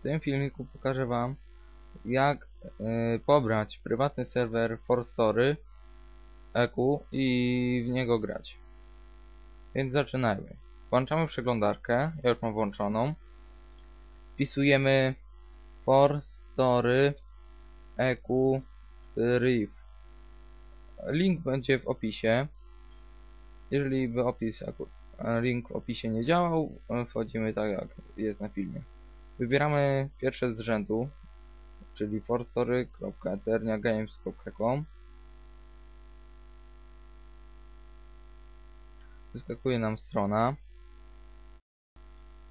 W tym filmiku pokażę Wam, jak e, pobrać prywatny serwer Forstory EQ i w niego grać. Więc zaczynajmy. Włączamy przeglądarkę, ja już mam włączoną. Wpisujemy Forstory EQ Riff. Link będzie w opisie. Jeżeli by opis, aku- link w opisie nie działał, wchodzimy tak jak jest na filmie. Wybieramy pierwsze z rzędu, czyli forstory.eterniagames.com Wyskakuje nam strona.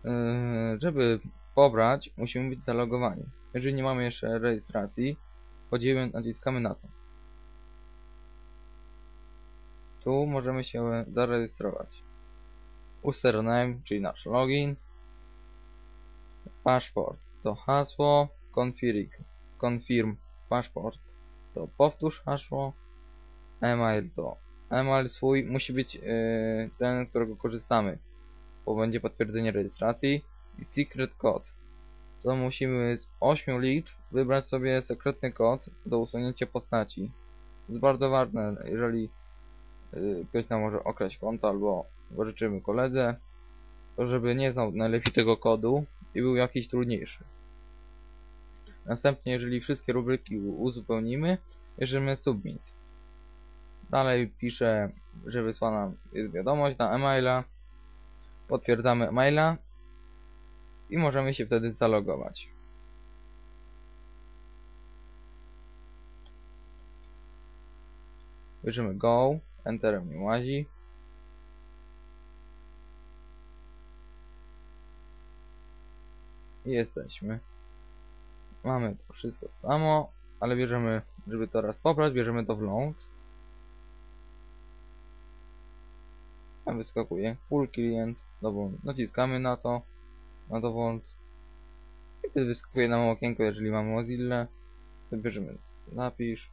Yy, Żeby pobrać, musimy być zalogowani. Jeżeli nie mamy jeszcze rejestracji, wchodzimy, naciskamy na to. Tu możemy się zarejestrować. Username, czyli nasz login. Paszport to hasło. Config, confirm paszport to powtórz hasło. E-mail to e-mail swój musi być yy, ten, którego korzystamy, bo będzie potwierdzenie rejestracji. I secret code to musimy z 8 liczb wybrać sobie sekretny kod do usunięcia postaci. To jest bardzo ważne, jeżeli yy, ktoś nam może okraść konto albo życzymy koledze, to żeby nie znał najlepiej tego kodu i był jakiś trudniejszy. Następnie, jeżeli wszystkie rubryki uzupełnimy, bierzemy submit. Dalej piszę, że wysłana jest wiadomość na e-maila. Potwierdzamy e-maila i możemy się wtedy zalogować. Bierzemy go, enterem nie łazi. I jesteśmy. Mamy to wszystko samo, ale bierzemy, żeby to raz pobrać, bierzemy to w ląd. A wyskakuje full client, dowolny. Naciskamy na to, na dowolny. I wyskakuje nam okienko, jeżeli mamy Mozilla. To bierzemy zapisz.